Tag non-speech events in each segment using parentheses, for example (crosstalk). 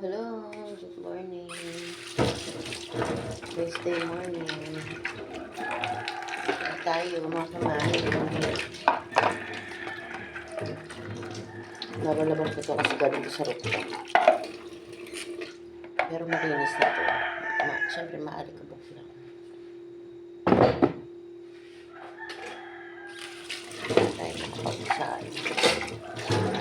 hello. Good morning. Wednesday morning. Ano tayo, mga kamahin. Laban-laban ko ito kasi galing ko sa rooftop. Pero malinis na ito. Ma Siyempre, maalikabok lang. Tayo nakapag-saan.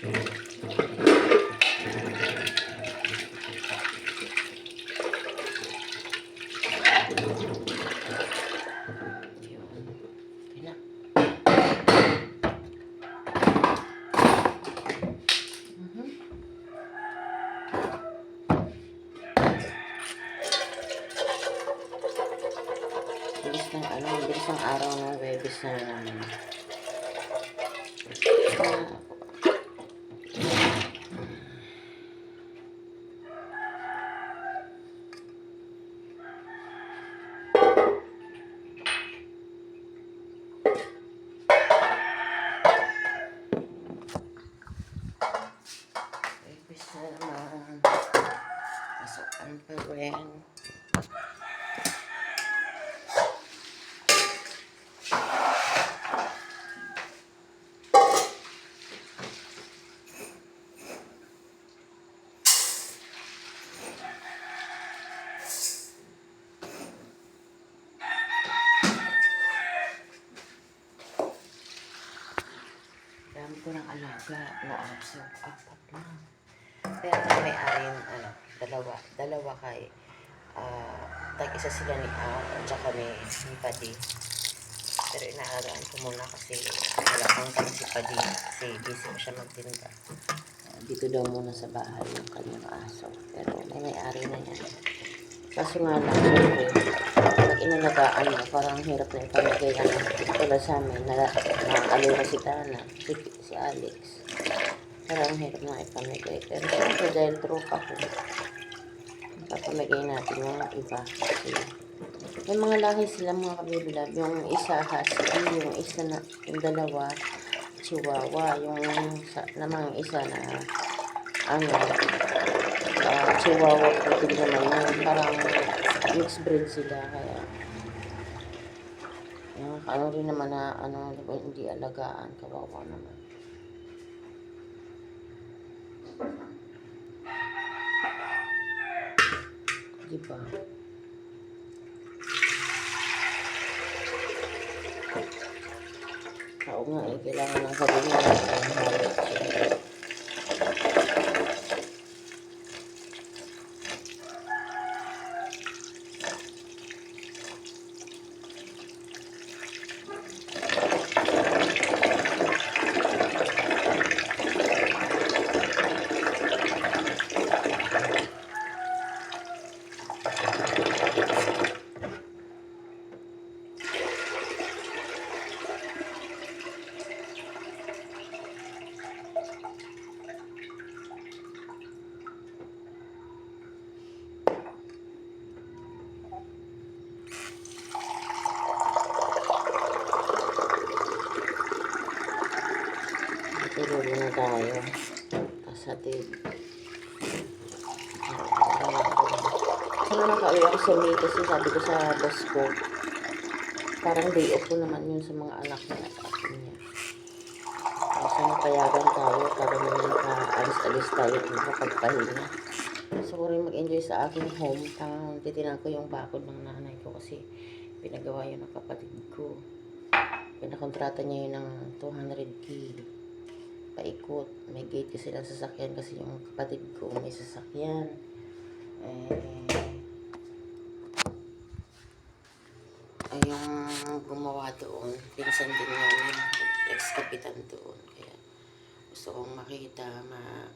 Bilis ng ano, bilis ng araw ng Webis na naman. Ah, Webis na naman. Pasukan pa rin. Dami alaga na aso. Apat na. Pero kung may arin, ano, dalawa. Dalawa kay, ah, tag-isa sila ni Al at saka ni, ni Padi. Pero inaalagaan ko muna kasi wala pang kami si Padi kasi busy ko siya magtinda. Ah, dito daw muna sa bahay yung kanyang aso. Pero may may-ari na yan. Kaso nga lang, syempre, pag inalagaan mo, parang hirap na ipamigay ano, tulad sa amin, na, nakakaliw na si Tana, si, si Alex. Pero ang hirap na ipamigay. Pero syempre, dahil tropa ko, papamigay natin yung iba. Kasi, may mga lahi sila mga kabibilab. Yung isa husky, yung isa na, yung dalawa, chihuahua, yung sa, namang isa na, ano, uh, chihuahua putin naman yun. Parang mixed breed sila. Kaya, ano rin naman na, ano, hindi alagaan, kawawa naman. Diba? Oo nga eh, kailangan ng sabihin na Sana nakauwi ako sa May kasi sabi ko sa boss ko, parang day off ko naman yun sa mga anak niya at akin niya. Kaya sana payagan tayo para naman naka-alis-alis tayo at makapagpahinga. Gusto ko rin mag-enjoy sa aking hometown. Titinan ko yung bakod ng nanay ko kasi pinagawa yun ng kapatid ko. Pinakontrata niya yun ng 200k paikot. May gate kasi lang sasakyan kasi yung kapatid ko may sasakyan. Eh, ay yung gumawa doon, pinsan din namin, ex-kapitan doon. Kaya gusto kong makita, ma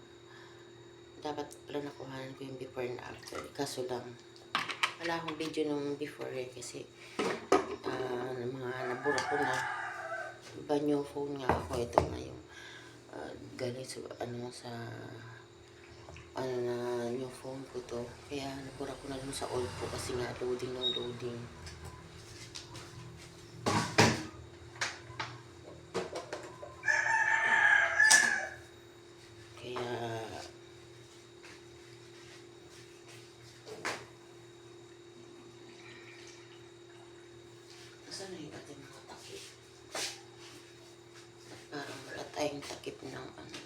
dapat pala nakuhanan ko yung before and after. Kaso lang, wala akong video nung before eh, kasi ng mga nabura ko na banyo phone nga ako. Ito nga yung ah, galing sa, ano, sa ano na yung phone ko to. Kaya nabura ko na dun sa old ko kasi nga loading ng loading. Kaya Saan na yung ating mga takip? Parang wala tayong takip ng ano.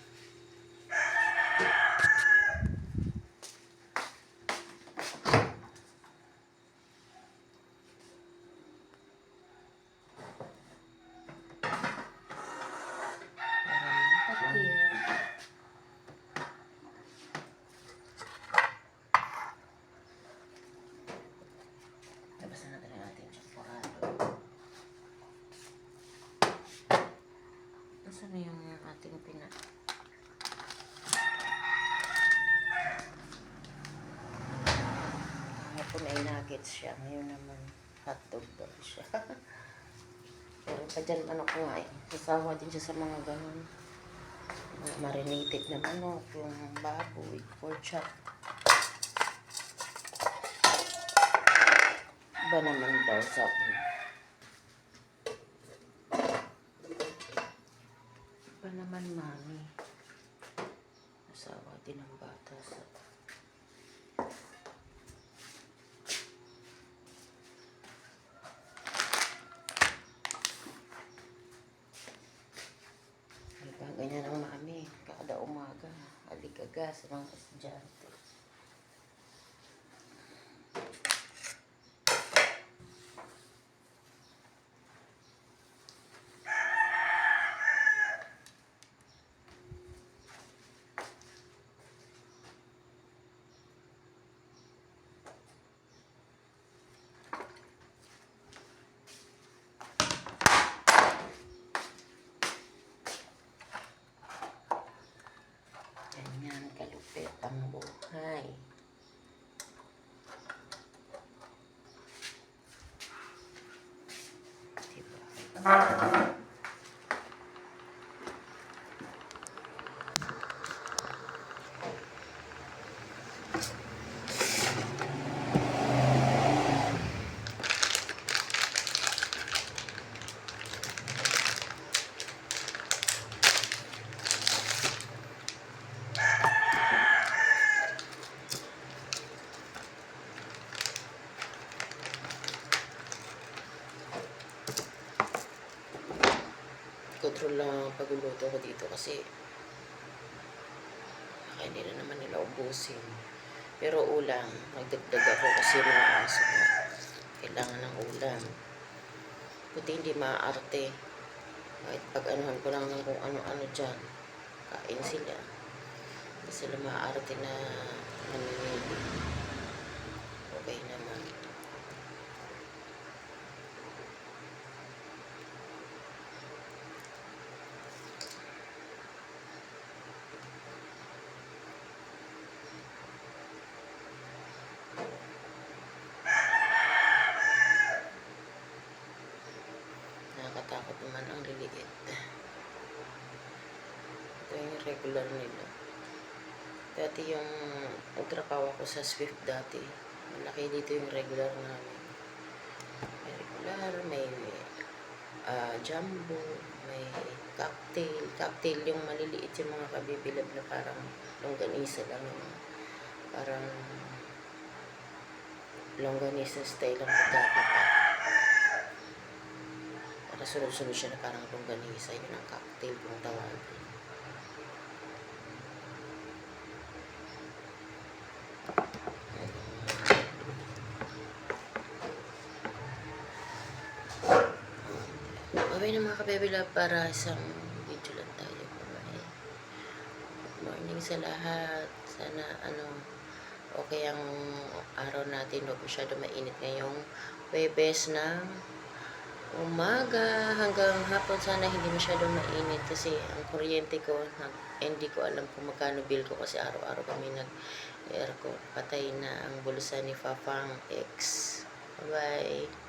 Parang takip. Labas na natin ang ating champurado. Nasaan na yung ating pina... Hapon ay nuggets siya. Ngayon naman hotdog daw siya. (laughs) Pero pa dyan manok nga eh. Sasawa din siya sa mga ganun. Marinated na manok, yung baboy, pork chop. Iba naman daw sa Iba naman, mami. Asawa din ng bata sa... Diba, ganyan ang mami. Kada umaga, aligaga sa mga estudyante. Lang ang pagluluto ko dito kasi baka hindi na naman nila ubusin. Pero ulam, nagdagdag ako kasi mga aso na kailangan ng ulam. Buti hindi maaarte. Kahit pag anuhan ko lang ng kung ano-ano dyan, kain sila. Hindi sila maaarte na namimili. Okay naman. Nakakatakot naman ang liliit. Ito yung regular nila. Dati yung nagtrabaho ako sa Swift dati. Malaki dito yung regular namin. May regular, may ah, jumbo, may cocktail. Cocktail yung maliliit yung mga kabibilab na parang longganisa lang. yung Parang longganisa style ang pagkakapa. Para sunod-sunod siya na parang longganisa. Yun ang cocktail kung tawagin. Okay na mga kabebila para isang video lang tayo. Bye. Good morning sa lahat. Sana ano okay ang araw natin. Huwag masyado mainit ngayong Webes ng umaga hanggang hapon. Sana hindi masyado mainit kasi ang kuryente ko nag, hindi ko alam kung magkano bill ko kasi araw-araw kami nag aircon patay na ang bulusan ni Fafang X. Bye